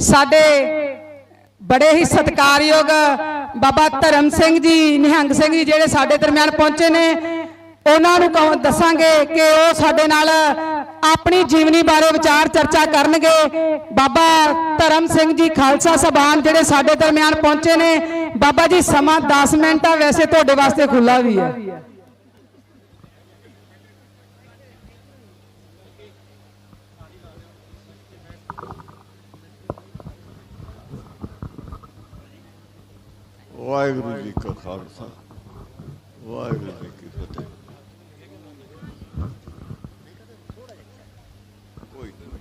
ਸਾਡੇ ਬੜੇ ਹੀ ਸਤਿਕਾਰਯੋਗ ਬਾਬਾ ਧਰਮ ਸਿੰਘ ਜੀ, ਨਿਹੰਗ ਸਿੰਘ ਜੀ ਜਿਹੜੇ ਸਾਡੇ ਦਰਮਿਆਨ ਪਹੁੰਚੇ ਨੇ, ਉਹਨਾਂ ਨੂੰ ਕਹੋ ਦੱਸਾਂਗੇ ਕਿ ਉਹ ਸਾਡੇ ਨਾਲ ਆਪਣੀ ਜੀਵਨੀ ਬਾਰੇ ਵਿਚਾਰ ਚਰਚਾ ਕਰਨਗੇ। ਬਾਬਾ ਧਰਮ ਸਿੰਘ ਜੀ ਖਾਲਸਾ ਸਭਾਨ ਜਿਹੜੇ ਸਾਡੇ ਦਰਮਿਆਨ ਪਹੁੰਚੇ ਨੇ, ਬਾਬਾ ਜੀ ਸਮਾਂ 10 ਮਿੰਟ ਆ, ਵੈਸੇ ਤੁਹਾਡੇ ਵਾਸਤੇ ਖੁੱਲਾ ਵੀ ਹੈ। ਵਾਹਿਗੁਰੂ ਜੀ ਕਾ ਖਾਲਸਾ ਵਾਹਿਗੁਰੂ ਜੀ ਕੀ ਫਤਿਹ ਕੋਈ ਨਹੀਂ।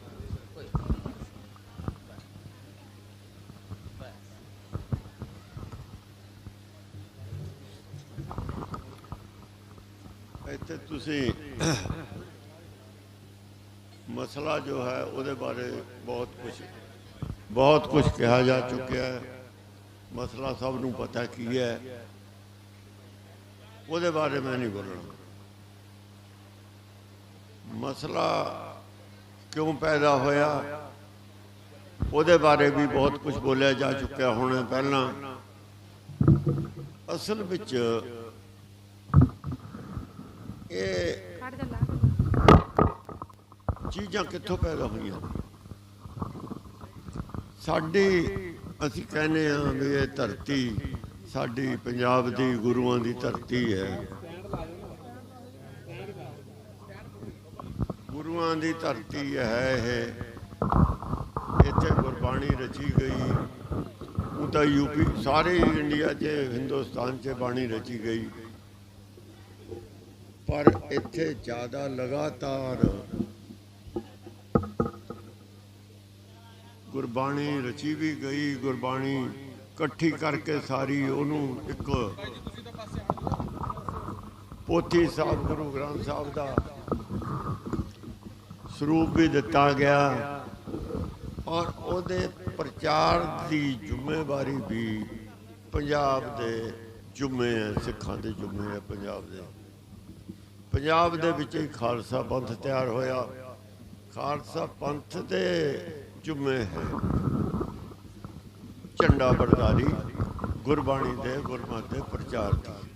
ਇੱਥੇ ਤੁਸੀਂ ਮਸਲਾ ਜੋ ਹੈ ਉਹਦੇ ਬਾਰੇ ਬਹੁਤ ਕੁਝ ਬਹੁਤ ਕੁਝ ਕਿਹਾ ਜਾ ਚੁੱਕਿਆ ਹੈ ਮਸਲਾ ਸਭ ਨੂੰ ਪਤਾ ਕੀ ਹੈ। ਉਹਦੇ ਬਾਰੇ ਮੈਂ ਨਹੀਂ ਬੋਲਣਾ। ਮਸਲਾ ਕਿਉਂ ਪੈਦਾ ਹੋਇਆ? ਉਹਦੇ ਬਾਰੇ ਵੀ ਬਹੁਤ ਕੁਝ ਬੋਲਿਆ ਜਾ ਚੁੱਕਿਆ ਹੁਣ ਪਹਿਲਾਂ। ਅਸਲ ਵਿੱਚ ਇਹ ਚੀਜ਼ਾਂ ਕਿੱਥੋਂ ਪੈਦਾ ਹੋਈਆਂ? ਸਾਡੀ ਅਸੀਂ ਕਹਿੰਦੇ ਆ ਵੀ ਇਹ ਧਰਤੀ ਸਾਡੀ ਪੰਜਾਬ ਦੀ ਗੁਰੂਆਂ ਦੀ ਧਰਤੀ ਹੈ। ਗੁਰੂਆਂ ਦੀ ਧਰਤੀ ਹੈ ਇਹ। ਇੱਥੇ ਗੁਰਬਾਣੀ ਰਚੀ ਗਈ। ਉਹ ਤਾਂ ਯੂਪੀ ਸਾਰੇ ਇੰਡੀਆ 'ਚ, ਹਿੰਦੁਸਤਾਨ 'ਚ ਬਾਣੀ ਰਚੀ ਗਈ। ਪਰ ਇੱਥੇ ਜ਼ਿਆਦਾ ਲਗਾਤਾਰ ਗੁਰਬਾਣੀ ਰਚੀ ਵੀ ਗਈ, ਗੁਰਬਾਣੀ ਇਕੱਠੀ ਕਰਕੇ ਸਾਰੀ ਉਹਨੂੰ ਇੱਕ ਪੋਥੀ ਸਾਹਿਬ, ਗੁਰੂ ਗ੍ਰੰਥ ਸਾਹਿਬ ਦਾ ਸਰੂਪ ਵੀ ਦਿੱਤਾ ਗਿਆ। ਔਰ ਉਹਦੇ ਪ੍ਰਚਾਰ ਦੀ ਜ਼ਿੰਮੇਵਾਰੀ ਵੀ ਪੰਜਾਬ ਦੇ ਜੁਮੇ ਹੈ ਸਿੱਖਾਂ ਦੇ ਜੁਮੇ ਹੈ ਪੰਜਾਬ ਦੇ। ਪੰਜਾਬ ਦੇ ਵਿੱਚ ਹੀ ਖਾਲਸਾ ਪੰਥ ਤਿਆਰ ਹੋਇਆ। ਖਾਲਸਾ ਪੰਥ ਦੇ ਚੁੰਮੇ ਹੈ। ਝੰਡਾ ਬਰਦਾਰੀ ਗੁਰਬਾਣੀ ਦੇ ਗੁਰਮਤਿ ਦੇ ਪ੍ਰਚਾਰ ਦੀ।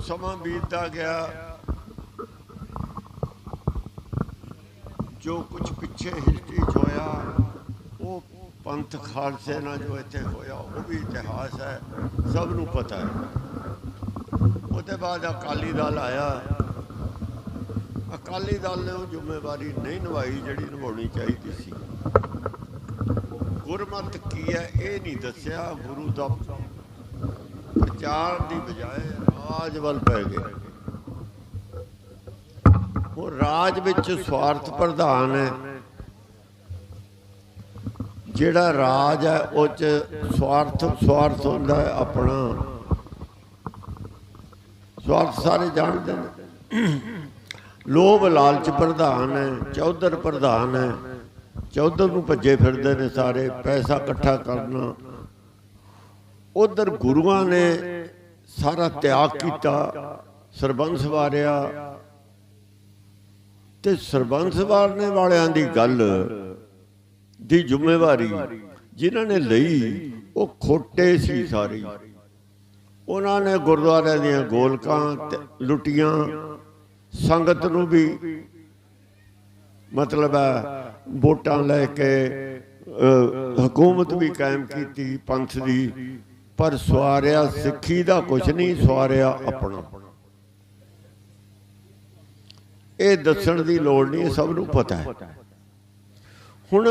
ਸਮਾਂ ਬੀਤਦਾ ਗਿਆ। ਜੋ ਕੁਝ ਪਿੱਛੇ ਹਿਸਟਰੀ 'ਚ ਹੋਇਆ, ਉਹ ਪੰਥ ਖਾਲਸੇ ਨਾਲ ਜੋ ਇੱਥੇ ਹੋਇਆ, ਉਹ ਵੀ ਇਤਿਹਾਸ ਹੈ, ਸਭ ਨੂੰ ਪਤਾ ਹੈ। ਉਹਦੇ ਬਾਅਦ ਅਕਾਲੀ ਦਲ ਆਇਆ। ਅਕਾਲੀ ਦਲ ਨੇ ਉਹ ਜ਼ਿੰਮੇਵਾਰੀ ਨਹੀਂ ਨਿਭਾਈ ਜਿਹੜੀ ਨਿਭਾਉਣੀ ਚਾਹੀਦੀ ਸੀ। ਗੁਰਮਤ ਕੀ ਹੈ ਇਹ ਨਹੀਂ ਦੱਸਿਆ। ਗੁਰੂ ਦਾ ਪ੍ਰਚਾਰ ਦੀ ਬਜਾਏ ਰਾਜ ਵੱਲ ਪੈ ਗਏ ਉਹ ਰਾਜ ਵਿੱਚ ਸਵਾਰਥ ਪ੍ਰਧਾਨ ਹੈ। ਜਿਹੜਾ ਰਾਜ ਹੈ, ਉਹ ਚ ਸਵਾਰਥ ਸਵਾਰਥ ਹੁੰਦਾ ਹੈ ਆਪਣਾ। ਸਵਾਰਥ ਸਾਰੇ ਜਾਣਦੇ ਨੇ। ਲੋਭ ਲਾਲਚ ਪ੍ਰਧਾਨ ਹੈ, ਚੌਧਰ ਪ੍ਰਧਾਨ ਹੈ। ਚੌਧਰ ਨੂੰ ਭੱਜੇ ਫਿਰਦੇ ਨੇ ਸਾਰੇ, ਪੈਸਾ ਇਕੱਠਾ ਕਰਨਾ। ਉਧਰ ਗੁਰੂਆਂ ਨੇ ਸਾਰਾ ਤਿਆਗ ਕੀਤਾ, ਸਰਬੰਸ ਵਾਰਿਆ। ਤੇ ਸਰਬੰਸ ਵਾਰਨੇ ਵਾਲਿਆਂ ਦੀ ਗੱਲ, ਦੀ ਜ਼ਿੰਮੇਵਾਰੀ ਜਿਨ੍ਹਾਂ ਨੇ ਲਈ, ਉਹ ਖੋਟੇ ਸੀ ਸਾਰੀ। ਉਹਨਾਂ ਨੇ ਗੁਰਦੁਆਰਿਆਂ ਦੀਆਂ ਗੋਲਕਾਂ ਲੁੱਟੀਆਂ ਸੰਗਤ ਨੂੰ ਵੀ ਮਤਲਬ ਹੈ ਵੋਟਾਂ ਲੈ ਕੇ ਹਕੂਮਤ ਵੀ ਕਾਇਮ ਕੀਤੀ ਪੰਥ ਦੀ, ਪਰ ਸਵਾਰਿਆ ਸਿੱਖੀ ਦਾ ਕੁਝ ਨਹੀਂ, ਸਵਾਰਿਆ ਆਪਣਾ। ਇਹ ਦੱਸਣ ਦੀ ਲੋੜ ਨਹੀਂ ਸਭ ਨੂੰ ਪਤਾ ਹੈ। ਹੁਣ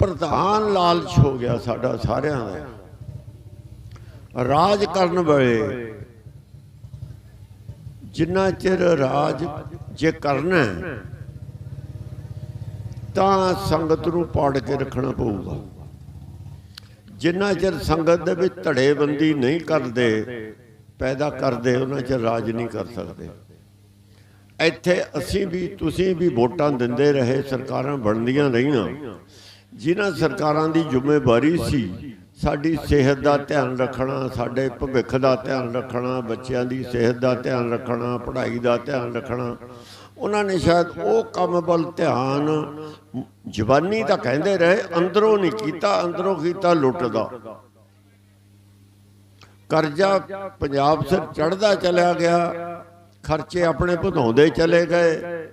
ਪ੍ਰਧਾਨ ਲਾਲਚ ਹੋ ਗਿਆ ਸਾਡਾ ਸਾਰਿਆਂ ਦਾ। ਰਾਜ ਕਰਨ ਵੇਲੇ ਜਿੰਨਾ ਚਿਰ ਰਾਜ ਜੇ ਕਰਨਾ ਤਾਂ ਸੰਗਤ ਨੂੰ ਪਾੜ ਕੇ ਰੱਖਣਾ ਪਊਗਾ। ਜਿੰਨਾ ਚਿਰ ਸੰਗਤ ਦੇ ਵਿੱਚ ਧੜੇਬੰਦੀ ਨਹੀਂ ਕਰਦੇ, ਪੈਦਾ ਕਰਦੇ, ਉਹਨਾਂ ਚਿਰ ਰਾਜ ਨਹੀਂ ਕਰ ਸਕਦੇ। ਇੱਥੇ ਅਸੀਂ ਵੀ, ਤੁਸੀਂ ਵੀ ਵੋਟਾਂ ਦਿੰਦੇ ਰਹੇ, ਸਰਕਾਰਾਂ ਬਣਦੀਆਂ ਰਹੀਆਂ। ਜਿਨ੍ਹਾਂ ਸਰਕਾਰਾਂ ਦੀ ਜ਼ਿੰਮੇਵਾਰੀ ਸੀ ਸਾਡੀ ਸਿਹਤ ਦਾ ਧਿਆਨ ਰੱਖਣਾ ਸਾਡੇ ਭਵਿੱਖ ਦਾ ਧਿਆਨ ਰੱਖਣਾ ਬੱਚਿਆਂ ਦੀ ਸਿਹਤ ਦਾ ਧਿਆਨ ਰੱਖਣਾ ਪੜ੍ਹਾਈ ਦਾ ਧਿਆਨ ਰੱਖਣਾ। ਉਹਨਾਂ ਨੇ ਸ਼ਾਇਦ ਉਹ ਕੰਮ ਵੱਲ ਧਿਆਨ ਜਵਾਨੀ ਤਾਂ ਕਹਿੰਦੇ ਰਹੇ ਅੰਦਰੋਂ ਨਹੀਂ ਕੀਤਾ ਅੰਦਰੋਂ ਕੀਤਾ ਲੁੱਟ ਦਾ ਕਰਜ਼ਾ ਪੰਜਾਬ ਸਿਰ ਚੜਦਾ ਚਲਿਆ ਗਿਆ ਖਰਚੇ ਆਪਣੇ ਵਧਾਉਂਦੇ ਚਲੇ ਗਏ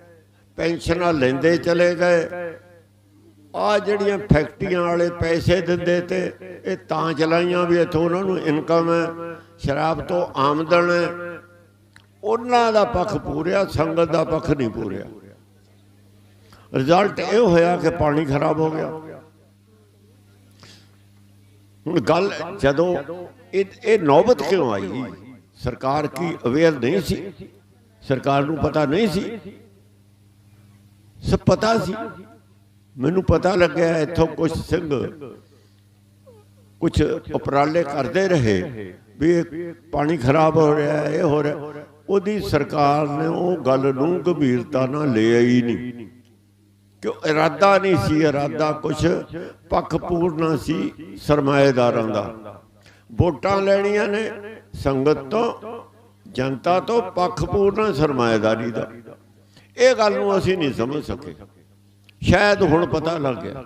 ਪੈਨਸ਼ਨਾਂ ਲੈਂਦੇ ਚਲੇ ਗਏ। ਆ ਜਿਹੜੀਆਂ ਫੈਕਟਰੀਆਂ ਵਾਲੇ ਪੈਸੇ ਦਿੰਦੇ ਤੇ ਇਹ ਤਾਂ ਚਲਾਈਆਂ ਵੀ ਇੱਥੋਂ ਉਹਨਾਂ ਨੂੰ ਇਨਕਮ ਹੈ, ਸ਼ਰਾਬ ਤੋਂ ਆਮਦਨ ਹੈ। ਉਹਨਾਂ ਦਾ ਪੱਖ ਪੂਰਿਆ, ਸੰਗਤ ਦਾ ਪੱਖ ਨਹੀਂ ਪੂਰਿਆ। ਰਿਜ਼ਲਟ ਇਹ ਹੋਇਆ ਕਿ ਪਾਣੀ ਖਰਾਬ ਹੋ ਗਿਆ। ਹੁਣ ਗੱਲ ਜਦੋਂ ਇਹ ਇਹ ਨੌਬਤ ਕਿਉਂ ਆਈ? ਸਰਕਾਰ ਕੀ ਅਵੇਅਰ ਨਹੀਂ ਸੀ? ਸਰਕਾਰ ਨੂੰ ਪਤਾ ਨਹੀਂ ਸੀ? ਸਭ ਪਤਾ ਸੀ। ਮੈਨੂੰ ਪਤਾ ਲੱਗਿਆ ਇੱਥੋਂ ਕੁਝ ਸਿੰਘ ਕੁਝ ਉਪਰਾਲੇ ਕਰਦੇ ਰਹੇ ਵੀ ਇਹ ਪਾਣੀ ਖਰਾਬ ਹੋ ਰਿਹਾ ਹੈ, ਇਹ ਹੋ ਰਿਹਾ। ਉਹਦੀ ਸਰਕਾਰ ਨੇ ਉਹ ਗੱਲ ਨੂੰ ਗੰਭੀਰਤਾ ਨਾਲ ਲਿਆ ਹੀ ਨਹੀਂ। ਕਿਉਂ? ਇਰਾਦਾ ਨਹੀਂ ਸੀ ਇਰਾਦਾ ਕੁਝ ਪੱਖਪੂਰਨਾ ਸੀ ਸਰਮਾਏਦਾਰਾਂ ਦਾ। ਵੋਟਾਂ ਲੈਣੀਆਂ ਨੇ ਸੰਗਤ ਤੋਂ ਜਨਤਾ ਤੋਂ ਪੱਖਪੂਰਨਾ ਸਰਮਾਏਦਾਰੀ ਦਾ। ਇਹ ਗੱਲ ਨੂੰ ਅਸੀਂ ਨਹੀਂ ਸਮਝ ਸਕੇ। ਸ਼ਾਇਦ ਹੁਣ ਪਤਾ ਲੱਗ ਗਿਆ।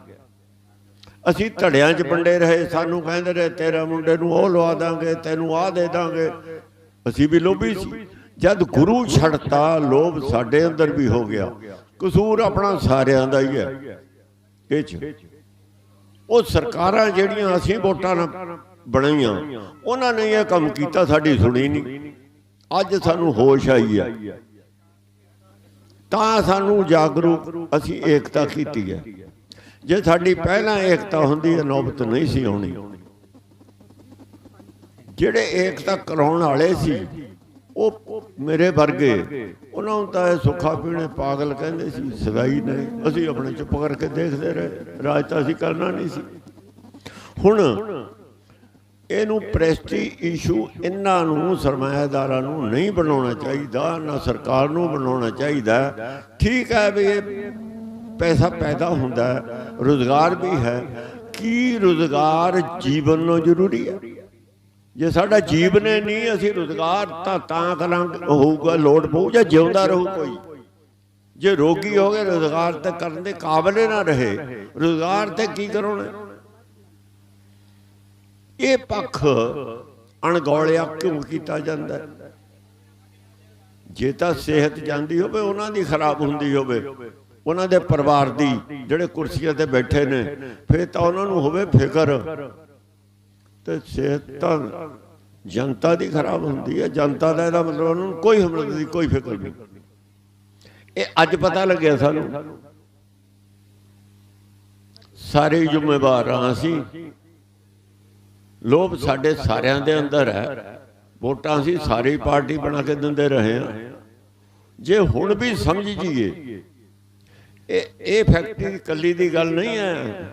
ਅਸੀਂ ਧੜਿਆਂ 'ਚ ਵੰਡੇ ਰਹੇ, ਸਾਨੂੰ ਕਹਿੰਦੇ ਰਹੇ, ਤੇਰਾ ਮੁੰਡੇ ਨੂੰ ਉਹ ਲਵਾ ਦਾਂਗੇ, ਤੈਨੂੰ ਆਹ ਦੇ ਦਾਂਗੇ। ਅਸੀਂ ਵੀ ਲੋਭੀ ਸੀ। ਜਦ ਗੁਰੂ ਛੱਡਤਾ, ਲੋਭ ਸਾਡੇ ਅੰਦਰ ਵੀ ਹੋ ਗਿਆ। ਕਸੂਰ ਆਪਣਾ ਸਾਰਿਆਂ ਦਾ ਹੀ ਹੈ। ਇਹ 'ਚ। ਉਹ ਸਰਕਾਰਾਂ ਜਿਹੜੀਆਂ ਅਸੀਂ ਵੋਟਾਂ ਨਾਲ ਬਣਾਈਆਂ, ਉਹਨਾਂ ਨੇ ਇਹ ਕੰਮ ਕੀਤਾ, ਸਾਡੀ ਸੁਣੀ ਨਹੀਂ। ਅੱਜ ਸਾਨੂੰ ਹੋਸ਼ ਆਈ ਹੈ। ਤਾਂ ਸਾਨੂੰ ਜਾਗਰੂਕ ਅਸੀਂ ਏਕਤਾ ਕੀਤੀ ਹੈ। ਜੇ ਸਾਡੀ ਪਹਿਲਾਂ ਏਕਤਾ ਹੁੰਦੀ ਹੈ ਨੌਬਤ ਨਹੀਂ ਸੀ ਆਉਣੀ ਜਿਹੜੇ ਏਕਤਾ ਕਰਾਉਣ ਵਾਲੇ ਸੀ, ਉਹ ਮੇਰੇ ਵਰਗੇ, ਉਹਨਾਂ ਨੂੰ ਤਾਂ ਇਹ ਸੁੱਖਾ ਪੀਣੇ ਪਾਗਲ ਕਹਿੰਦੇ ਸੀ, ਸਗਾਈ ਨਹੀਂ। ਅਸੀਂ ਆਪਣੇ ਚੁੱਪ ਕਰਕੇ ਦੇਖਦੇ ਰਹੇ, ਰਾਜ ਤਾਂ ਅਸੀਂ ਕਰਨਾ ਨਹੀਂ ਸੀ। ਹੁਣ ਇਹਨੂੰ ਪ੍ਰੈਸਟੀ ਇਸ਼ੂ ਇਹਨਾਂ ਨੂੰ ਸਰਮਾਇਦਾਰਾਂ ਨੂੰ ਨਹੀਂ ਬਣਾਉਣਾ ਚਾਹੀਦਾ, ਨਾ ਸਰਕਾਰ ਨੂੰ ਬਣਾਉਣਾ ਚਾਹੀਦਾ। ਠੀਕ ਹੈ ਵੀ ਇਹ ਪੈਸਾ ਪੈਦਾ ਹੁੰਦਾ ਹੈ, ਰੋਜ਼ਗਾਰ ਵੀ ਹੈ। ਕੀ ਰੋਜ਼ਗਾਰ ਜੀਵਨ ਨੂੰ ਜ਼ਰੂਰੀ ਹੈ? ਜੇ ਸਾਡਾ ਜੀਵਨ ਹੀ ਨਹੀਂ, ਅਸੀਂ ਰੋਜ਼ਗਾਰ ਤਾਂ ਤਾਂ ਕਰਾਂਗੇ, ਹੋਊਗਾ, ਲੋੜ ਪਊ ਜਾਂ ਜਿਉਂਦਾ ਰਹੂ ਕੋਈ? ਜੇ ਰੋਗੀ ਹੋ ਗਏ, ਰੋਜ਼ਗਾਰ ਤੇ ਕਰਨ ਦੇ ਕਾਬਲ ਨਾ ਰਹੇ। ਰੋਜ਼ਗਾਰ ਤੇ ਕੀ ਕਰੋਣਾ ਇਹ ਪੱਖ ਅਣਗੌਲਿਆ ਕਿਉਂ ਕੀਤਾ ਜਾਂਦਾ? ਜੇ ਤਾਂ ਸਿਹਤ ਜਾਂਦੀ ਹੋਵੇ, ਉਹਨਾਂ ਦੀ ਖਰਾਬ ਹੁੰਦੀ ਹੋਵੇ, ਉਹਨਾਂ ਦੇ ਪਰਿਵਾਰ ਦੀ, ਜਿਹੜੇ ਕੁਰਸੀਆਂ ਤੇ ਬੈਠੇ ਨੇ, ਫਿਰ ਤਾਂ ਉਹਨਾਂ ਨੂੰ ਹੋਵੇ ਫਿਕਰ। ਤੇ ਸਿਹਤ ਤਾਂ ਜਨਤਾ ਦੀ ਖਰਾਬ ਹੁੰਦੀ ਹੈ। ਜਨਤਾ ਦਾ ਇਹਦਾ ਮਤਲਬ ਉਹਨਾਂ ਨੂੰ ਕੋਈ ਹਮਦਰਦੀ ਦੀ ਕੋਈ ਫਿਕਰ ਨਹੀਂ। ਇਹ ਅੱਜ ਪਤਾ ਲੱਗਿਆ ਸਾਨੂੰ। ਸਾਰੇ ਜ਼ਿੰਮੇਵਾਰ ਹਾਂ ਅਸੀਂ। ਲੋਭ ਸਾਡੇ ਸਾਰਿਆਂ ਦੇ ਅੰਦਰ ਹੈ। ਵੋਟਾਂ ਅਸੀਂ ਸਾਰੀ ਪਾਰਟੀ ਬਣਾ ਕੇ ਦਿੰਦੇ ਰਹੇ ਹਾਂ। ਜੇ ਹੁਣ ਵੀ ਸਮਝ ਜੀਏ, ਇਹ ਇਹ ਫੈਕਟਰੀ ਇਕੱਲੀ ਦੀ ਗੱਲ ਨਹੀਂ ਹੈ।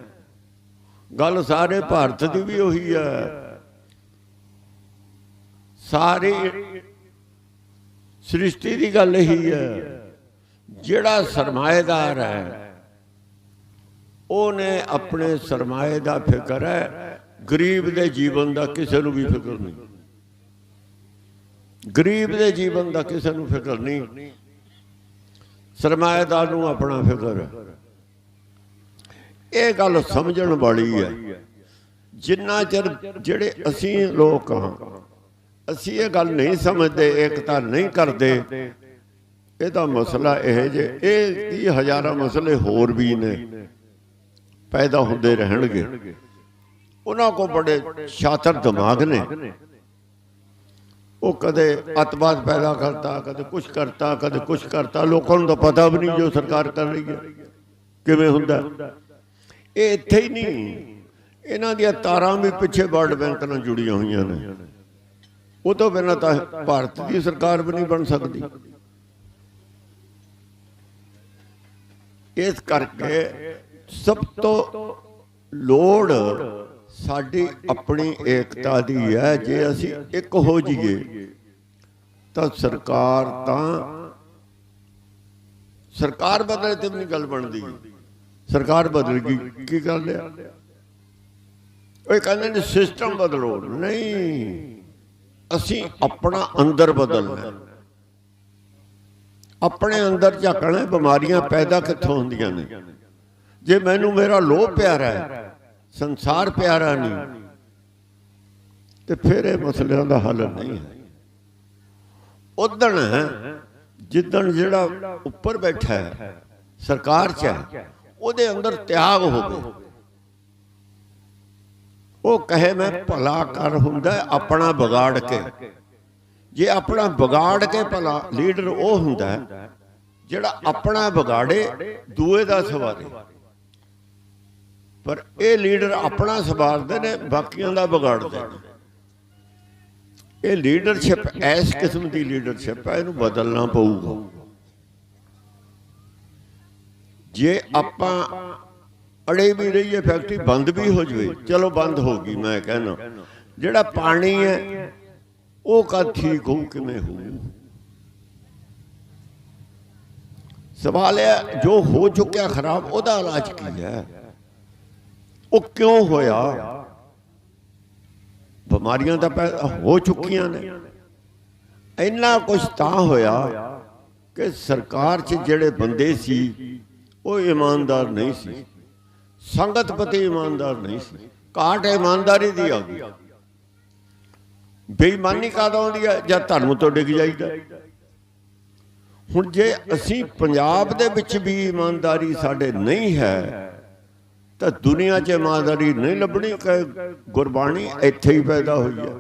ਗੱਲ ਸਾਰੇ ਭਾਰਤ ਦੀ ਵੀ ਉਹੀ ਹੈ। ਸਾਰੀ ਸ੍ਰਿਸ਼ਟੀ ਦੀ ਗੱਲ ਇਹੀ ਹੈ। ਜਿਹੜਾ ਸਰਮਾਏਦਾਰ ਹੈ, ਉਹਨੇ ਆਪਣੇ ਸਰਮਾਏ ਦਾ ਫਿਕਰ ਹੈ। ਗਰੀਬ ਦੇ ਜੀਵਨ ਦਾ ਕਿਸੇ ਨੂੰ ਵੀ ਫਿਕਰ ਨਹੀਂ। ਗਰੀਬ ਦੇ ਜੀਵਨ ਦਾ ਕਿਸੇ ਨੂੰ ਫਿਕਰ ਨਹੀਂ। ਸਰਮਾਏਦਾਰ ਨੂੰ ਆਪਣਾ ਫਿਕਰ ਹੈ। ਇਹ ਗੱਲ ਸਮਝਣ ਵਾਲੀ ਹੈ। ਜਿੰਨਾ ਚਿਰ ਜਿਹੜੇ ਅਸੀਂ ਲੋਕ ਹਾਂ, ਅਸੀਂ ਇਹ ਗੱਲ ਨਹੀਂ ਸਮਝਦੇ, ਏਕਤਾ ਨਹੀਂ ਕਰਦੇ, ਇਹਦਾ ਮਸਲਾ ਇਹ ਜੇ ਇਹ ਕੀ ਹਜ਼ਾਰਾਂ ਮਸਲੇ ਹੋਰ ਵੀ ਨੇ, ਪੈਦਾ ਹੁੰਦੇ ਰਹਿਣਗੇ। ਉਹਨਾਂ ਕੋ ਬੜੇ ਸ਼ਾਤਰ ਦਿਮਾਗ ਨੇ। ਉਹ ਕਦੇ ਅਤਵਾਦ ਪੈਦਾ ਕਰਤਾ, ਕਦੇ ਕੁਝ ਕਰਤਾ, ਕਦੇ ਕੁਝ ਕਰਤਾ। ਲੋਕਾਂ ਨੂੰ ਤਾਂ ਪਤਾ ਵੀ ਨਹੀਂ ਜੋ ਸਰਕਾਰ ਕਰ ਰਹੀ ਹੈ, ਕਿਵੇਂ ਹੁੰਦਾ ਇਹ ਇੱਥੇ ਹੀ ਨਹੀਂ, ਇਹਨਾਂ ਦੀਆਂ ਤਾਰਾਂ ਵੀ ਪਿੱਛੇ ਵਰਲਡ ਬੈਂਕ ਨਾਲ ਜੁੜੀਆਂ ਹੋਈਆਂ ਨੇ। ਉਹ ਤੋਂ ਬਿਨਾਂ ਤਾਂ ਭਾਰਤ ਦੀ ਸਰਕਾਰ ਵੀ ਨਹੀਂ ਬਣ ਸਕਦੀ। ਇਸ ਕਰਕੇ ਸਭ ਤੋਂ ਲੋੜ ਸਾਡੀ ਆਪਣੀ ਏਕਤਾ ਦੀ ਹੈ, ਜੇ ਅਸੀਂ ਇੱਕ ਹੋ ਜਾਈਏ, ਤਾਂ ਸਰਕਾਰ ਤਾਂ ਸਰਕਾਰ ਬਦਲੇ ਤੇ ਵੀ ਨਹੀਂ ਗੱਲ ਬਣਦੀ। ਸਰਕਾਰ ਬਦਲ ਗਈ, ਕੀ ਕਰ ਲਿਆ ਉਹ ਕਹਿੰਦੇ ਨੇ ਸਿਸਟਮ ਬਦਲੋ। ਨਹੀਂ, ਅਸੀਂ ਆਪਣਾ ਅੰਦਰ ਬਦਲਣਾ ਆਪਣੇ ਅੰਦਰ ਝਾਕਣਾ ਬਿਮਾਰੀਆਂ ਪੈਦਾ ਕਿੱਥੋਂ ਹੁੰਦੀਆਂ ਨੇ? ਜੇ ਮੈਨੂੰ ਮੇਰਾ ਲੋਭ ਪਿਆਰਾ ਹੈ ਸੰਸਾਰ ਪਿਆਰਾ ਨਹੀਂ। ਤੇ ਫਿਰ ਇਹ ਮਸਲਿਆਂ ਦਾ ਹੱਲ ਨਹੀਂ ਹੈ। ਉਦਣ ਜਿੱਦਣ ਜਿਹੜਾ ਉੱਪਰ ਬੈਠਾ ਹੈ, ਸਰਕਾਰ 'ਚ ਹੈ, ਉਹਦੇ ਅੰਦਰ ਤਿਆਗ ਹੋਵੇ ਉਹ ਕਹੇ ਮੈਂ ਭਲਾ ਕਰ ਹੁੰਦਾ ਆਪਣਾ ਵਿਗਾੜ ਕੇ। ਜੇ ਆਪਣਾ ਵਿਗਾੜ ਕੇ ਭਲਾ ਲੀਡਰ ਉਹ ਹੁੰਦਾ ਜਿਹੜਾ ਆਪਣਾ ਵਿਗਾੜੇ, ਦੂਏ ਦਾ ਸਵਾਰੇ। ਪਰ ਇਹ ਲੀਡਰ ਆਪਣਾ ਸਵਾਰਦੇ ਨੇ, ਬਾਕੀਆਂ ਦਾ ਵਿਗਾੜਦੇ ਨੇ। ਇਹ ਲੀਡਰਸ਼ਿਪ ਇਸ ਕਿਸਮ ਦੀ ਲੀਡਰਸ਼ਿਪ ਹੈ ਇਹਨੂੰ ਬਦਲਣਾ ਪਊਗਾ। ਜੇ ਆਪਾਂ ਅੜੇ ਵੀ ਰਹੀਏ, ਫੈਕਟਰੀ ਬੰਦ ਵੀ ਹੋ ਜਵੇ, ਚਲੋ ਬੰਦ ਹੋ ਗਈ, ਮੈਂ ਕਹਿੰਦਾ ਜਿਹੜਾ ਪਾਣੀ ਹੈ, ਉਹ ਕਦ ਠੀਕ ਹੋਊ, ਕਿਵੇਂ ਹੋਊ? ਸਵਾਲ ਹੈ ਜੋ ਹੋ ਚੁੱਕਿਆ ਖਰਾਬ, ਉਹਦਾ ਇਲਾਜ ਕੀ ਹੈ? ਉਹ ਕਿਉਂ ਹੋਇਆ? ਬਿਮਾਰੀਆਂ ਤਾਂ ਪੈਦਾ ਹੋ ਚੁੱਕੀਆਂ ਨੇ। ਇੰਨਾ ਕੁਝ ਤਾਂ ਹੋਇਆ ਕਿ ਸਰਕਾਰ 'ਚ ਜਿਹੜੇ ਬੰਦੇ ਸੀ, ਉਹ ਇਮਾਨਦਾਰ ਨਹੀਂ ਸੀ। ਸੰਗਤ ਪਤੀ ਇਮਾਨਦਾਰ ਨਹੀਂ ਸੀ। ਘਾਟ ਇਮਾਨਦਾਰੀ ਦੀ ਆ ਗਈ। ਬੇਈਮਾਨੀ ਕਾਦੋਂ ਆਉਂਦੀ ਹੈ ਜਦ ਧਰਮ ਤੋਂ ਡਿੱਗ ਜਾਈਦਾ? ਹੁਣ ਜੇ ਅਸੀਂ ਪੰਜਾਬ ਦੇ ਵਿੱਚ ਵੀ ਇਮਾਨਦਾਰੀ ਸਾਡੇ ਨਹੀਂ ਹੈ ਤਾਂ ਦੁਨੀਆ 'ਚ ਇਮਾਨਦਾਰੀ ਨਹੀਂ ਲੱਭਣੀ ਗੁਰਬਾਣੀ ਇੱਥੇ ਹੀ ਪੈਦਾ ਹੋਈ ਹੈ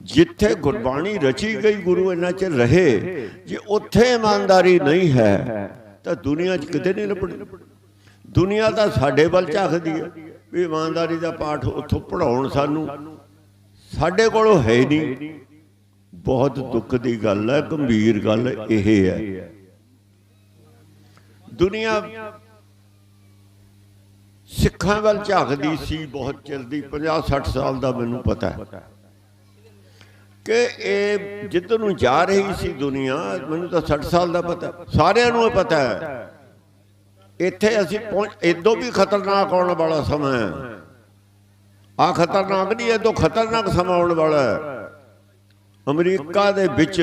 ਜਿੱਥੇ ਗੁਰਬਾਣੀ ਰਚੀ ਗਈ, ਗੁਰੂ ਇਹਨਾਂ 'ਚ ਰਹੇ, ਜੇ ਉੱਥੇ ਇਮਾਨਦਾਰੀ ਨਹੀਂ ਹੈ, ਤਾਂ ਦੁਨੀਆ 'ਚ ਕਿਤੇ ਨਹੀਂ ਲੱਭਣੀ। ਦੁਨੀਆ ਤਾਂ ਸਾਡੇ ਵੱਲ ਝਾਕਦੀ ਹੈ ਵੀ ਇਮਾਨਦਾਰੀ ਦਾ ਪਾਠ ਉੱਥੋਂ ਪੜਾਉਣ ਸਾਨੂੰ ਸਾਡੇ ਕੋਲੋਂ ਹੈ ਨਹੀਂ। ਬਹੁਤ ਦੁੱਖ ਦੀ ਗੱਲ ਹੈ, ਗੰਭੀਰ ਗੱਲ ਇਹ ਹੈ। ਦੁਨੀਆ ਸਿੱਖਾਂ ਵੱਲ ਝਾਕਦੀ ਸੀ, ਬਹੁਤ ਚਿਰ ਦੀ 50 60 ਸਾਲ ਦਾ ਮੈਨੂੰ ਪਤਾ ਹੈ। ਕਿ ਇਹ ਜਿੱਧਰ ਨੂੰ ਜਾ ਰਹੀ ਸੀ ਦੁਨੀਆ, ਮੈਨੂੰ ਤਾਂ 60 ਸਾਲ ਦਾ ਪਤਾ ਸਾਰਿਆਂ ਨੂੰ ਇਹ ਪਤਾ ਹੈ। ਇੱਥੇ ਅਸੀਂ ਪਹੁੰਚ, ਇਦੋਂ ਵੀ ਖਤਰਨਾਕ ਆਉਣ ਵਾਲਾ ਸਮਾਂ ਹੈ। ਆ ਖਤਰਨਾਕ ਨਹੀਂ ਇਹ ਤੋਂ ਖਤਰਨਾਕ ਸਮਾਂ ਆਉਣ ਵਾਲਾ ਹੈ। ਅਮਰੀਕਾ ਦੇ ਵਿੱਚ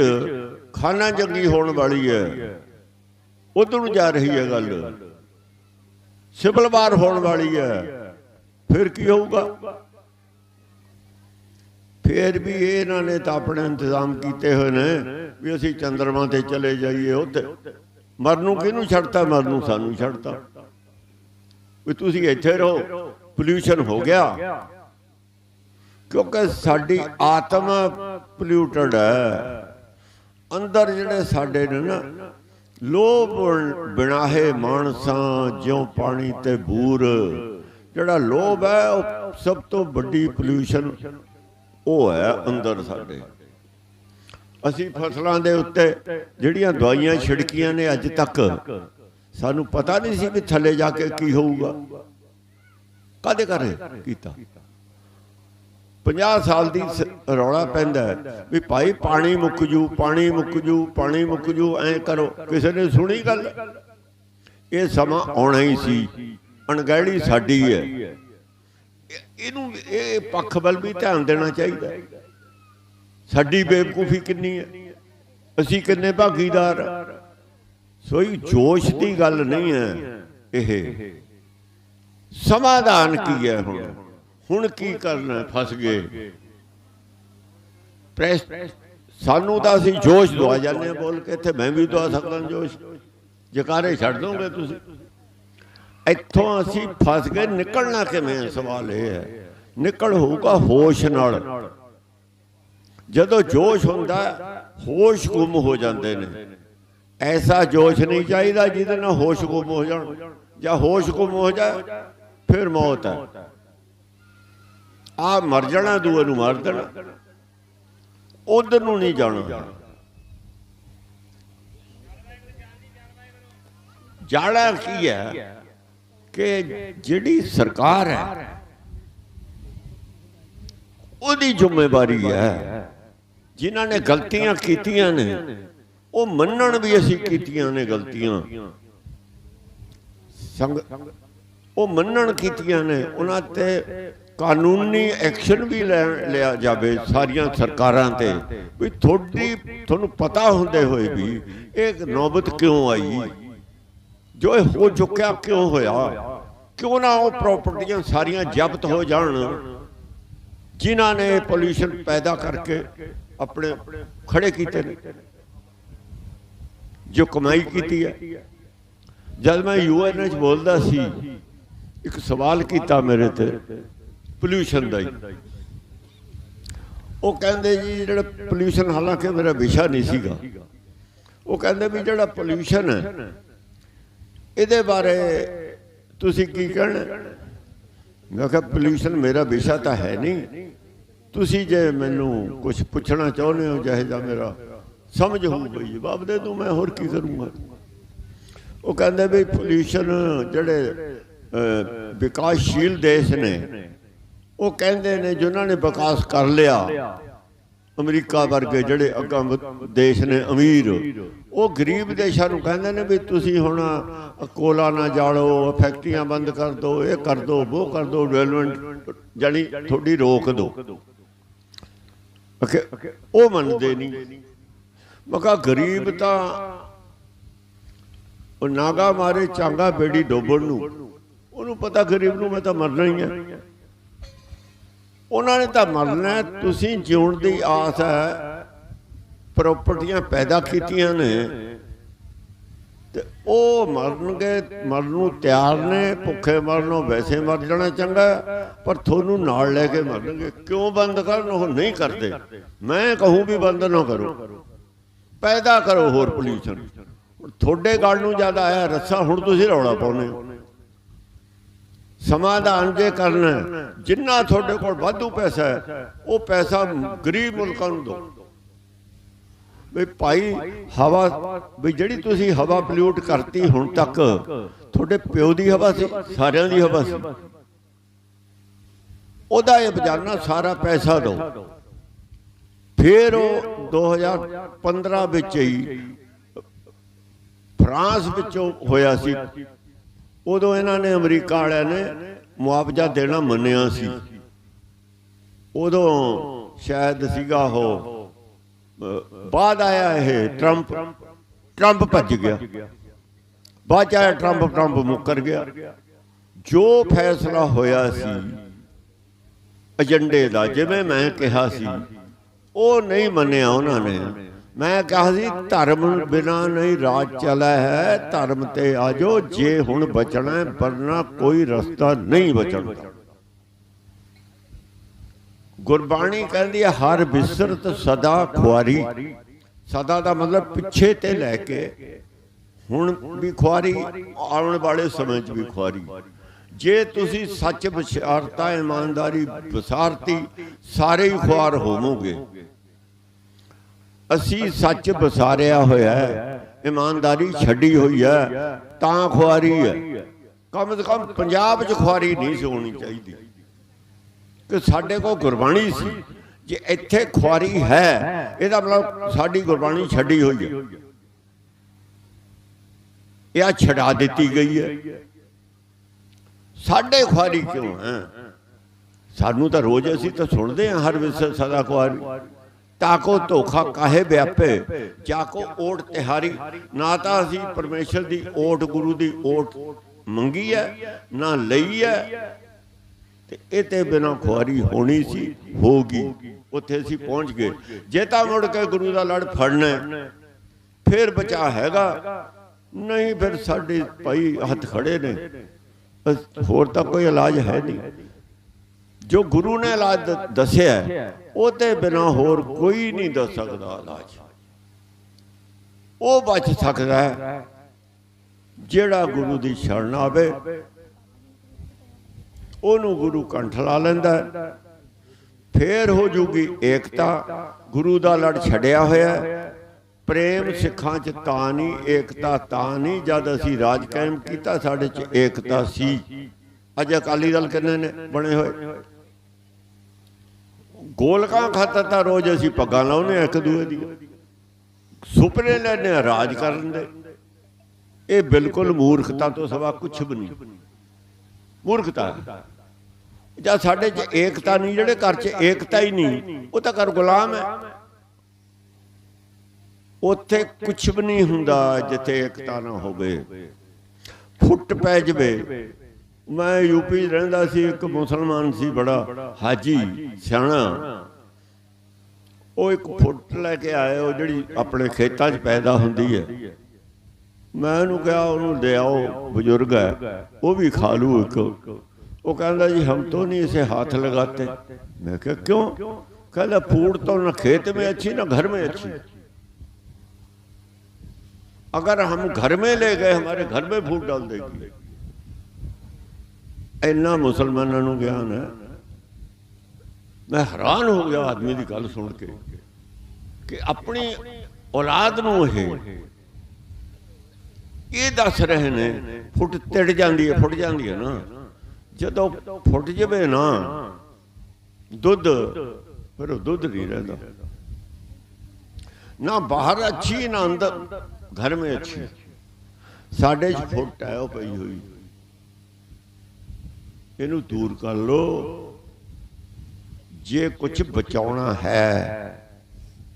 ਖਾਨਾ ਜੰਗੀ ਹੋਣ ਵਾਲੀ ਹੈ। ਉਧਰ ਨੂੰ ਜਾ ਰਹੀ ਹੈ ਗੱਲ। ਸਿਵਲ ਵਾਰ ਹੋਣ ਵਾਲੀ ਹੈ। ਫਿਰ ਕੀ ਹੋਊਗਾ? ਫਿਰ ਵੀ ਇਹਨਾਂ ਨੇ ਤਾਂ ਆਪਣੇ ਇੰਤਜ਼ਾਮ ਕੀਤੇ ਹੋਏ ਨੇ ਵੀ ਅਸੀਂ ਚੰਦਰਮਾ ਤੇ ਚਲੇ ਜਾਈਏ ਉੱਥੇ। ਮਰਨ ਕਿਹਨੂੰ ਛੱਡਤਾ? ਮਰਨ ਨੂੰ ਸਾਨੂੰ ਛੱਡਤਾ। ਵੀ ਤੁਸੀਂ ਇੱਥੇ ਰਹੋ ਪੋਲਿਊਸ਼ਨ ਹੋ ਗਿਆ। ਕਿਉਂਕਿ ਸਾਡੀ ਆਤਮਾ ਪੋਲਿਊਟਡ ਹੈ। ਅੰਦਰ ਜਿਹੜੇ ਸਾਡੇ ਨੇ ਨਾ ਲੋਭ ਬਿਨਾਹੇ ਮਾਨਸਾਂ ਜਿਉ ਪਾਣੀ ਤੇ ਬੂਰ। ਜਿਹੜਾ ਲੋਭ ਹੈ, ਉਹ ਸਭ ਤੋਂ ਵੱਡੀ ਪੋਲਿਊਸ਼ਨ ਉਹ ਹੈ ਅੰਦਰ ਸਾਡੇ। ਅਸੀਂ ਫਸਲਾਂ ਦੇ ਉੱਤੇ ਜਿਹੜੀਆਂ ਦਵਾਈਆਂ ਛਿੜਕੀਆਂ ਨੇ ਅੱਜ ਤੱਕ, ਸਾਨੂੰ ਪਤਾ ਨਹੀਂ ਸੀ ਵੀ ਥੱਲੇ ਜਾ ਕੇ ਕੀ ਹੋਊਗਾ। ਕਾਦੇ ਕਰੇ ਕੀਤਾ? 50 ਸਾਲ ਦੀ ਸ- ਰੌਲਾ ਪੈਂਦਾ ਵੀ ਭਾਈ ਪਾਣੀ ਮੁੱਕ ਜੂ, ਪਾਣੀ ਮੁੱਕ ਜੂ, ਪਾਣੀ ਮੁੱਕ ਜੂ, ਐ ਕਰੋ। ਕਿਸੇ ਨੇ ਸੁਣੀ ਗੱਲ? ਇਹ ਸਮਾਂ ਆਉਣਾ ਹੀ ਸੀ। ਅਣਗਹਿਲੀ ਸਾਡੀ ਹੈ। ਇਹਨੂੰ ਇਹ ਪੱਖ ਵੱਲ ਵੀ ਧਿਆਨ ਦੇਣਾ ਚਾਹੀਦਾ ਸਾਡੀ ਬੇਵਕੂਫੀ ਕਿੰਨੀ ਹੈ? ਅਸੀਂ ਕਿੰਨੇ ਭਾਗੀਦਾਰ ਸੋਈ ਜੋਸ਼ ਦੀ ਗੱਲ ਨਹੀਂ ਹੈ ਇਹ। ਸਮਾਧਾਨ ਕੀ ਹੈ ਹੁਣ? ਹੁਣ ਕੀ ਕਰਨਾ ਫਸ ਗਏ? ਪ੍ਰੈਸ, ਸਾਨੂੰ ਤਾਂ ਅਸੀਂ ਜੋਸ਼ ਦਵਾ ਜਾਂਦੇ ਹਾਂ ਬੋਲ ਕੇ, ਇੱਥੇ ਮੈਂ ਵੀ ਦਵਾ ਸਕਦਾ ਜੋਸ਼। ਜਕਾਰੇ ਛੱਡ ਦੋਗੇ ਤੁਸੀਂ? ਇੱਥੋਂ ਅਸੀਂ ਫਸ ਗਏ, ਨਿਕਲਣਾ ਕਿਵੇਂ ਸਵਾਲ ਇਹ ਹੈ। ਨਿਕਲ ਹੋਊਗਾ ਹੋਸ਼ ਨਾਲ। ਜਦੋਂ ਜੋਸ਼ ਹੁੰਦਾ, ਹੋਸ਼ ਗੁੰਮ ਹੋ ਜਾਂਦੇ ਨੇ। ਐਸਾ ਜੋਸ਼ ਨਹੀਂ ਚਾਹੀਦਾ ਜਿਹਦੇ ਨਾਲ ਹੋਸ਼ ਗੁੰਮ ਹੋ ਜਾਣ। ਜਾਂ ਹੋਸ਼ ਗੁੰਮ ਹੋ ਜਾਏ, ਫਿਰ ਮੌਤ ਹੈ। ਆ ਮਰ ਜਾਣਾ, ਦੂਏ ਨੂੰ ਮਾਰ ਦੇਣਾ। ਉਧਰ ਨੂੰ ਨਹੀਂ ਜਾਣਾ। ਜਾਣਾ ਕੀ ਹੈ ਕਿ ਜਿਹੜੀ ਸਰਕਾਰ ਹੈ, ਉਹਦੀ ਜ਼ਿੰਮੇਵਾਰੀ ਹੈ। ਜਿਨ੍ਹਾਂ ਨੇ ਗਲਤੀਆਂ ਕੀਤੀਆਂ ਨੇ, ਉਹ ਮੰਨਣ ਵੀ ਅਸੀਂ ਕੀਤੀਆਂ ਨੇ ਗਲਤੀਆਂ। ਸੰਗ ਉਹ ਮੰਨਣ ਕੀਤੀਆਂ ਨੇ, ਉਹਨਾਂ ਤੇ ਕਾਨੂੰਨੀ ਐਕਸ਼ਨ ਵੀ ਲੈ- ਲਿਆ ਜਾਵੇ ਸਾਰੀਆਂ ਸਰਕਾਰਾਂ ਤੇ, ਵੀ ਤੁਹਾਡੀ ਤੁਹਾਨੂੰ ਪਤਾ ਹੁੰਦੇ ਹੋਏ ਵੀ ਇਹ ਨੌਬਤ ਕਿਉਂ ਆਈ? ਜੋ ਇਹ ਹੋ ਚੁੱਕਿਆ ਕਿਉਂ ਹੋਇਆ? ਕਿਉਂ ਨਾ ਉਹ ਪ੍ਰਾਪਰਟੀਆਂ ਸਾਰੀਆਂ ਜ਼ਬਤ ਹੋ ਜਾਣ? ਜਿਨ੍ਹਾਂ ਨੇ ਪੋਲੂਸ਼ਨ ਪੈਦਾ ਕਰਕੇ ਆਪਣੇ ਖੜੇ ਕੀਤੇ ਨੇ। ਜੋ ਕਮਾਈ ਕੀਤੀ ਹੈ। ਜਦ ਮੈਂ ਯੂਐਨ ਚ ਬੋਲਦਾ ਸੀ, ਇੱਕ ਸਵਾਲ ਕੀਤਾ ਮੇਰੇ ਤੇ ਪੋਲੂਸ਼ਨ ਦਾ ਹੀ। ਉਹ ਕਹਿੰਦੇ ਜੀ ਜਿਹੜਾ ਪੋਲੂਸ਼ਨ ਹਾਲਾਂਕਿ ਮੇਰਾ ਵਿਸ਼ਾ ਨਹੀਂ ਸੀਗਾ। ਉਹ ਕਹਿੰਦੇ ਵੀ ਜਿਹੜਾ ਪੋਲੂਸ਼ਨ ਹੈ, ਇਹਦੇ ਬਾਰੇ ਤੁਸੀਂ ਕੀ ਕਹਿਣਾ? ਮੈਂ ਕਿਹਾ ਪੋਲੂਸ਼ਨ ਮੇਰਾ ਵਿਸ਼ਾ ਤਾਂ ਹੈ ਨਹੀਂ। ਤੁਸੀਂ ਜੇ ਮੈਨੂੰ ਕੁਝ ਪੁੱਛਣਾ ਚਾਹੁੰਦੇ ਹੋ, ਜਿਹੇ ਜਾਂ ਮੇਰਾ ਸਮਝ ਹੋਊ ਬਈ, ਜਵਾਬ ਦੇ ਦੂੰ ਮੈਂ, ਹੋਰ ਕੀ ਕਰੂੰਗਾ? ਉਹ ਕਹਿੰਦੇ ਵੀ ਪੋਲੂਸ਼ਨ ਜਿਹੜੇ ਵਿਕਾਸਸ਼ੀਲ ਦੇਸ਼ ਨੇ ਉਹ ਕਹਿੰਦੇ ਨੇ ਜਿਨ੍ਹਾਂ ਨੇ ਵਿਕਾਸ ਕਰ ਲਿਆ, ਅਮਰੀਕਾ ਵਰਗੇ ਜਿਹੜੇ ਅੱਗਾ ਦੇਸ਼ ਨੇ ਅਮੀਰ, ਉਹ ਗਰੀਬ ਦੇਸ਼ਾਂ ਨੂੰ ਕਹਿੰਦੇ ਨੇ ਵੀ ਤੁਸੀਂ ਹੁਣ ਕੋਲਾ ਨਾ ਜਾਲੋ, ਫੈਕਟਰੀਆਂ ਬੰਦ ਕਰ ਦਿਓ ਇਹ ਕਰ ਦਿਓ ਉਹ ਕਰ ਦਿਓ ਡਿਵੈਲਪਮੈਂਟ ਜਾਨੀ ਤੁਹਾਡੀ ਰੋਕ ਦਿਓ ਉਹ ਮੰਨਦੇ ਨਹੀਂ। ਮੈਂ ਕਿਹਾ ਗਰੀਬ ਤਾਂ ਉਹ ਨਾਗਾ ਮਾਰੇ ਚਾਂਗਾ ਬੇੜੀ ਡੋਬਣ ਨੂੰ। ਉਹਨੂੰ ਪਤਾ ਗਰੀਬ ਨੂੰ ਮੈਂ ਤਾਂ ਮਰਨਾ ਹੀ ਹੈ ਉਹਨਾਂ ਨੇ ਤਾਂ ਮਰਨਾ ਤੁਸੀਂ ਜਿਉਣ ਦੀ ਆਸ ਹੈ ਪ੍ਰਾਪਰਟੀਆਂ ਪੈਦਾ ਕੀਤੀਆਂ ਨੇ, ਤੇ ਉਹ ਮਰਨਗੇ, ਮਰਨ ਨੂੰ ਤਿਆਰ ਨੇ, ਭੁੱਖੇ ਮਰਨੋਂ ਵੈਸੇ ਮਰ ਜਾਣਾ ਚੰਗਾ ਪਰ ਤੁਹਾਨੂੰ ਨਾਲ ਲੈ ਕੇ ਮਰਨਗੇ। ਕਿਉਂ ਬੰਦ ਕਰਨ? ਉਹ ਨਹੀਂ ਕਰਦੇ। ਮੈਂ ਕਹੂੰ ਵੀ ਬੰਦ ਨਾ ਕਰੋ। ਪੈਦਾ ਕਰੋ ਹੋਰ ਪੋਲੂਸ਼ਨ ਤੁਹਾਡੇ ਗੱਲ ਨੂੰ ਜ਼ਿਆਦਾ ਆਇਆ, ਰੱਸਾ ਹੁਣ ਤੁਸੀਂ ਰੌਲਾ ਪਾਉਨੇ ਹੋ। ਸਮਾਧਾਨ ਜੇ ਕਰਨਾ ਜਿੰਨਾ ਤੁਹਾਡੇ ਕੋਲ ਵਾਧੂ ਪੈਸਾ ਹੈ, ਉਹ ਪੈਸਾ ਗਰੀਬ ਮੁਲਕਾਂ ਨੂੰ ਦਿਓ। ਵੀ ਭਾਈ, ਹਵਾ, ਵੀ ਜਿਹੜੀ ਤੁਸੀਂ ਹਵਾ ਪੋਲਿਊਟ ਕਰਤੀ ਹੁਣ ਤੱਕ, ਤੁਹਾਡੇ ਪਿਓ ਦੀ ਹਵਾ ਸੀ, ਸਾਰਿਆਂ ਦੀ ਹਵਾ ਸੀ। ਉਹਦਾ ਇਹ ਬਜਾਨਾ ਸਾਰਾ ਪੈਸਾ ਦਿਓ। ਫਿਰ ਉਹ 2015 ਵਿੱਚ ਹੀ ਫਰਾਂਸ ਵਿੱਚੋਂ ਹੋਇਆ ਸੀ। ਉਦੋਂ ਇਹਨਾਂ ਨੇ ਅਮਰੀਕਾ ਵਾਲਿਆਂ ਨੇ ਮੁਆਵਜ਼ਾ ਦੇਣਾ ਮੰਨਿਆ ਸੀ। ਉਦੋਂ ਸ਼ਾਇਦ ਸੀਗਾ ਉਹ ਬਾਅਦ ਆਇਆ ਇਹ ਟਰੰਪ। ਟਰੰਪ ਭੱਜ ਗਿਆ। ਬਾਅਦ 'ਚ ਆਇਆ ਟਰੰਪ ਟਰੰਪ ਮੁੱਕਰ ਗਿਆ। ਜੋ ਫੈਸਲਾ ਹੋਇਆ ਸੀ, ਏਜੰਡੇ ਦਾ, ਜਿਵੇਂ ਮੈਂ ਕਿਹਾ ਸੀ, ਉਹ ਨਹੀਂ ਮੰਨਿਆ ਉਹਨਾਂ ਨੇ। ਮੈਂ ਕਿਹਾ ਸੀ ਧਰਮ ਬਿਨਾ ਨਹੀਂ ਰਾਜ ਚਲਾ ਹੈ, ਧਰਮ ਤੇ ਆਜੋ, ਜੇ ਹੁਣ ਬਚਣਾ ਹੈ, ਵਰਨਾ ਕੋਈ ਰਸਤਾ ਨਹੀਂ ਬਚਣ ਦਾ। ਗੁਰਬਾਣੀ ਕਹਿੰਦੀ ਹੈ, ਹਰ ਬਿਸਰਤ ਸਦਾ ਖੁਆਰੀ। ਸਦਾ ਦਾ ਮਤਲਬ ਪਿੱਛੇ ਤੇ ਲੈ ਕੇ, ਹੁਣ ਵੀ ਖੁਆਰੀ, ਆਉਣ ਵਾਲੇ ਸਮੇਂ 'ਚ ਵੀ ਖੁਆਰੀ। ਜੇ ਤੁਸੀਂ ਸੱਚ ਵਿਚਾਰਤਾ ਇਮਾਨਦਾਰੀ ਵਿਸਾਰਤੀ ਸਾਰੇ ਹੀ ਖੁਆਰ ਹੋਵੋਗੇ ਅਸੀਂ ਸੱਚ ਵਿਸਾਰਿਆ ਹੋਇਆ ਹੈ। ਇਮਾਨਦਾਰੀ ਛੱਡੀ ਹੋਈ ਹੈ। ਤਾਂ ਖੁਆਰੀ ਹੈ। ਕਮ ਸੇ ਕਮ ਪੰਜਾਬ 'ਚ ਖੁਆਰੀ ਨਹੀਂ ਸੀ ਹੋਣੀ ਚਾਹੀਦੀ। ਕਿ ਸਾਡੇ ਕੋਲ ਗੁਰਬਾਣੀ ਸੀ। ਜੇ ਇੱਥੇ ਖੁਆਰੀ ਹੈ, ਇਹਦਾ ਮਤਲਬ ਸਾਡੀ ਗੁਰਬਾਣੀ ਛੱਡੀ ਹੋਈ ਹੈ। ਇਹ ਆ ਛਡਾ ਦਿੱਤੀ ਗਈ ਹੈ। ਸਾਡੇ ਖੁਆਰੀ ਕਿਉਂ ਹੈ? ਸਾਨੂੰ ਤਾਂ ਰੋਜ਼ ਅਸੀਂ ਤਾਂ ਸੁਣਦੇ ਹਾਂ ਹਰ ਵਿਸ ਸਦਾ ਖੁਆਰੀ। ਤਾਕੋ ਧੋਖਾ ਕਾਹੇ ਵਿਆਪੇ ਜਾਕੋ ਓਟ ਤਿਹਾਰੀ ਨਾ ਤਾਂ ਅਸੀਂ ਪਰਮੇਸ਼ਰ ਦੀ ਓਟ ਗੁਰੂ ਦੀ ਓਟ ਮੰਗੀ ਹੈ ਨਾ ਲਈ ਹੈ ਤੇ ਇਹ ਤੇ ਬਿਨਾ ਖੁਆਰੀ ਹੋਣੀ ਸੀ ਹੋਗੀ ਉੱਥੇ ਅਸੀਂ ਪਹੁੰਚ ਗਏ ਜੇ ਤਾਂ ਮੁੜ ਕੇ ਗੁਰੂ ਦਾ ਲੜ ਫੜਨਾ ਫਿਰ ਬਚਾ ਹੈਗਾ ਨਹੀਂ ਫਿਰ ਸਾਡੇ ਭਾਈ ਹੱਥ ਖੜੇ ਨੇ ਹੋਰ ਤਾਂ ਕੋਈ ਇਲਾਜ ਹੈ ਨਹੀਂ ਜੋ ਗੁਰੂ ਨੇ ਇਲਾਜ ਦੱਸਿਆ ਉਹ ਤੇ ਬਿਨਾ ਹੋਰ ਕੋਈ ਨਹੀਂ ਦੱਸ ਸਕਦਾ ਇਲਾਜ। ਉਹ ਬਚ ਸਕਦਾ ਹੈ ਜਿਹੜਾ ਗੁਰੂ ਦੀ ਸ਼ਰਨ ਆਵੇ ਉਹਨੂੰ ਗੁਰੂ ਕੰਠ ਲਾ ਲੈਂਦਾ। ਫੇਰ ਹੋ ਜੂਗੀ ਏਕਤਾ ਗੁਰੂ ਦਾ ਲੜ ਛੱਡਿਆ ਹੋਇਆ। ਪ੍ਰੇਮ ਸਿੱਖਾਂ ਚ ਤਾਂ ਨਹੀਂ ਏਕਤਾ ਤਾਂ ਨਹੀਂ ਜਦ ਅਸੀਂ ਰਾਜ ਕਾਇਮ ਕੀਤਾ ਸਾਡੇ ਚ ਏਕਤਾ ਸੀ। ਅੱਜ ਅਕਾਲੀ ਦਲ ਕਿੰਨੇ ਨੇ? ਬਣੇ ਹੋਏ। ਗੋਲਕਾਂ ਖਾਤਰ ਤਾਂ ਰੋਜ਼ ਅਸੀਂ ਪੱਗਾਂ ਲਾਉਨੇ ਇੱਕ ਦੂਏ ਦੀ ਸੁਪਨੇ ਲੈਨੇ ਆ ਰਾਜ ਕਰਨ ਦੇ। ਇਹ ਬਿਲਕੁਲ ਮੂਰਖਤਾ ਤੋਂ ਸਵਾ ਕੁਝ ਵੀ ਨਹੀਂ। ਮੂਰਖਤਾ। ਜਾਂ ਸਾਡੇ 'ਚ ਏਕਤਾ ਨਹੀਂ, ਜਿਹੜੇ ਘਰ 'ਚ ਏਕਤਾ ਹੀ ਨਹੀਂ, ਉਹ ਤਾਂ ਘਰ ਗੁਲਾਮ ਹੈ। ਉੱਥੇ ਕੁਝ ਵੀ ਨਹੀਂ ਹੁੰਦਾ ਜਿੱਥੇ ਏਕਤਾ ਨਾ ਹੋਵੇ। ਫੁੱਟ ਪੈ ਜਵੇ। ਮੈਂ ਯੂਪੀ 'ਚ ਰਹਿੰਦਾ ਸੀ ਇੱਕ ਮੁਸਲਮਾਨ ਸੀ ਬੜਾ ਹਾਜੀ ਸਿਆਣਾ ਉਹ ਇੱਕ ਫੁੱਟ ਲੈ ਕੇ ਆਇਆ ਉਹ ਜਿਹੜੀ ਆਪਣੇ ਖੇਤਾਂ 'ਚ ਪੈਦਾ ਹੁੰਦੀ ਹੈ ਮੈਂ ਉਹਨੂੰ ਕਿਹਾ ਉਹਨੂੰ ਦੇ ਆਓ ਬਜ਼ੁਰਗ ਹੈ ਉਹ ਵੀ ਖਾ ਲੂ ਇੱਕ ਉਹ ਕਹਿੰਦਾ ਜੀ ਹਮ ਤੋਂ ਨਹੀਂ ਇਸੇ हाथ लगाते मैं क्या क्यों कहला फूड तो न खेत में अच्छी न घर में अच्छी अगर हम घर में ले गए हमारे घर में फूड डाल देगी ਇੰਨਾ ਮੁਸਲਮਾਨਾਂ ਨੂੰ ਗਿਆਨ ਹੈ। ਮੈਂ ਹੈਰਾਨ ਹੋ ਗਿਆ ਆਦਮੀ ਦੀ ਗੱਲ ਸੁਣ ਕੇ ਕਿ ਆਪਣੀ ਔਲਾਦ ਨੂੰ ਇਹ ਇਹ ਦੱਸ ਰਹੇ ਨੇ, ਫੁੱਟ ਤਿੜ ਜਾਂਦੀ ਹੈ, ਫੁੱਟ ਜਾਂਦੀ ਹੈ ਨਾ। ਜਦੋਂ ਫੁੱਟ ਜਵੇ ਨਾ, ਦੁੱਧ, ਫਿਰ ਉਹ ਦੁੱਧ ਨਹੀਂ ਰਹਿੰਦਾ। ਨਾ ਬਾਹਰ ਅੱਛੀ, ਨਾ ਅੰਦਰ। ਘਰ में ਅੱਛੀ। ਸਾਡੇ ਚ ਫੁੱਟ ਹੈ, ਉਹ ਪਈ ਹੋਈ। ਇਹਨੂੰ ਦੂਰ ਕਰ ਲੋ। ਜੇ ਕੁਝ ਬਚਾਉਣਾ ਹੈ,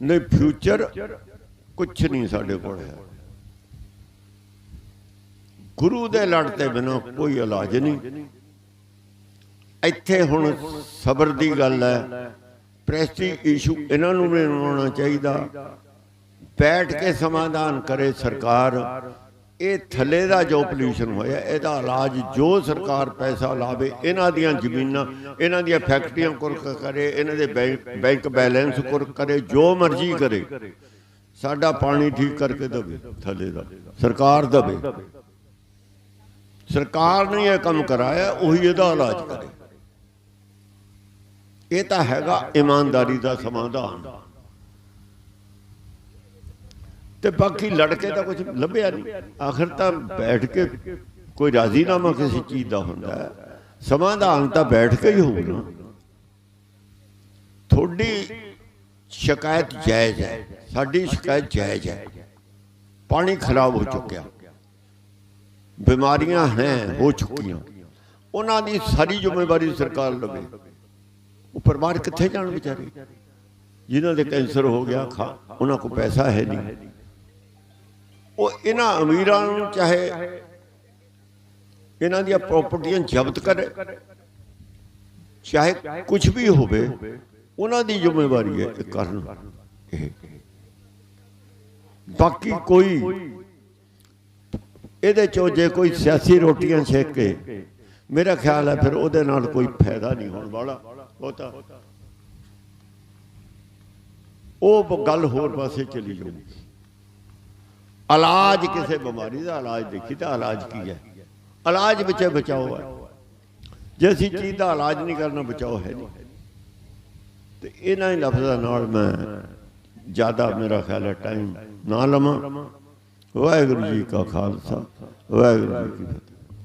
ਨਹੀਂ ਫਿਊਚਰ ਕੁਝ ਨਹੀਂ ਸਾਡੇ ਕੋਲ ਹੈ। ਗੁਰੂ ਦੇ ਲੜ ਤੇ ਬਿਨਾਂ ਕੋਈ ਇਲਾਜ ਨਹੀਂ। ਇੱਥੇ ਹੁਣ ਸਬਰ ਦੀ ਗੱਲ ਹੈ। ਪ੍ਰੈਸਟੀ ਇਸ਼ੂ ਇਹਨਾਂ ਨੂੰ ਨਹੀਂ ਆਉਣਾ ਚਾਹੀਦਾ। ਬੈਠ ਕੇ ਸਮਾਧਾਨ ਕਰੇ ਸਰਕਾਰ। ਇਹ ਥੱਲੇ ਦਾ ਜੋ ਪੋਲੂਸ਼ਨ ਹੋਇਆ, ਇਹਦਾ ਇਲਾਜ ਜੋ ਸਰਕਾਰ ਪੈਸਾ ਲਾਵੇ, ਇਹਨਾਂ ਦੀਆਂ ਜ਼ਮੀਨਾਂ, ਇਹਨਾਂ ਦੀਆਂ ਫੈਕਟਰੀਆਂ ਕੁਰਕ ਕਰੇ, ਇਹਨਾਂ ਦੇ ਬੈਂਕ ਬੈਂਕ ਬੈਲੈਂਸ ਕੁਰਕ ਕਰੇ, ਜੋ ਮਰਜ਼ੀ ਕਰੇ। ਸਾਡਾ ਪਾਣੀ ਠੀਕ ਕਰਕੇ ਦਵੇ, ਥੱਲੇ ਦਾ, ਸਰਕਾਰ ਦਵੇ। ਸਰਕਾਰ ਨੇ ਇਹ ਕੰਮ ਕਰਾਇਆ, ਉਹੀ ਇਹਦਾ ਇਲਾਜ ਕਰੇ। ਇਹ ਤਾਂ ਹੈਗਾ ਇਮਾਨਦਾਰੀ ਦਾ ਸਮਾਧਾਨ। ਤੇ ਬਾਕੀ ਲੜਕੇ ਤਾਂ ਕੁਝ ਲੱਭਿਆ ਨਹੀਂ। ਆਖਰ ਤਾਂ ਬੈਠ ਕੇ ਕੋਈ ਰਾਜ਼ੀਨਾਮਾ ਕਿਸੇ ਚੀਜ਼ ਦਾ ਹੁੰਦਾ ਸਮਾਧਾਨ ਤਾਂ ਬੈਠ ਕੇ ਹੀ ਹੋਊਗਾ। ਤੁਹਾਡੀ ਸ਼ਿਕਾਇਤ ਜਾਇਜ਼ ਹੈ। ਸਾਡੀ ਸ਼ਿਕਾਇਤ ਜਾਇਜ਼ ਹੈ। ਪਾਣੀ ਖਰਾਬ ਹੋ ਚੁੱਕਿਆ। ਬਿਮਾਰੀਆਂ ਹੈ, ਹੋ ਚੁੱਕੀਆਂ। ਉਹਨਾਂ ਦੀ ਸਾਰੀ ਜ਼ਿੰਮੇਵਾਰੀ ਸਰਕਾਰ ਲਵੇ। ਉਹ ਪਰਿਵਾਰ ਕਿੱਥੇ ਜਾਣ ਵਿਚਾਰੇ? ਜਿਨ੍ਹਾਂ ਦੇ ਕੈਂਸਰ ਹੋ ਗਿਆ, ਖਾ ਉਹਨਾਂ ਕੋਲ ਪੈਸਾ ਹੈ ਨਹੀਂ। ਉਹ ਇਹਨਾਂ ਅਮੀਰਾਂ ਨੂੰ ਚਾਹੇ ਇਹਨਾਂ ਦੀਆਂ ਪ੍ਰਾਪਰਟੀਆਂ ਜ਼ਬਤ ਕਰੇ, ਚਾਹੇ ਕੁਝ ਵੀ ਹੋਵੇ, ਉਹਨਾਂ ਦੀ ਜ਼ਿੰਮੇਵਾਰੀ ਹੈ ਇਹ ਕਰਨ ਇਹ। ਬਾਕੀ ਕੋਈ ਇਹਦੇ ਚੋਂ ਜੇ ਕੋਈ ਸਿਆਸੀ ਰੋਟੀਆਂ ਛੇਕ ਕੇ, ਮੇਰਾ ਖਿਆਲ ਹੈ ਫਿਰ ਉਹਦੇ ਨਾਲ ਕੋਈ ਫਾਇਦਾ ਨਹੀਂ ਹੋਣ ਵਾਲਾ। ਉਹ ਤਾਂ ਉਹ ਗੱਲ ਹੋਰ ਪਾਸੇ ਚਲੀ ਜਾਊਗੀ। ਇਲਾਜ ਕਿਸੇ ਬਿਮਾਰੀ ਦਾ ਇਲਾਜ ਦੇਖੀ ਤਾਂ ਇਲਾਜ ਕੀ ਹੈ? ਇਲਾਜ ਵਿੱਚ ਬਚਾਓ ਹੈ। ਜੇ ਅਸੀਂ ਚੀਜ਼ ਦਾ ਇਲਾਜ ਨਹੀਂ ਕਰਨਾ, ਬਚਾਓ ਹੈ ਨਹੀਂ। ਤੇ ਇਹਨਾਂ ਹੀ ਲਫ਼ਜ਼ਾਂ ਨਾਲ ਮੈਂ ਜ਼ਿਆਦਾ ਮੇਰਾ ਖਿਆਲ ਹੈ, ਟਾਈਮ ਨਾ ਲਵਾਂ। ਵਾਹਿਗੁਰੂ ਜੀ ਕਾ ਖਾਲਸਾ, ਵਾਹਿਗੁਰੂ ਜੀ ਕੀ ਫਤਿਹ।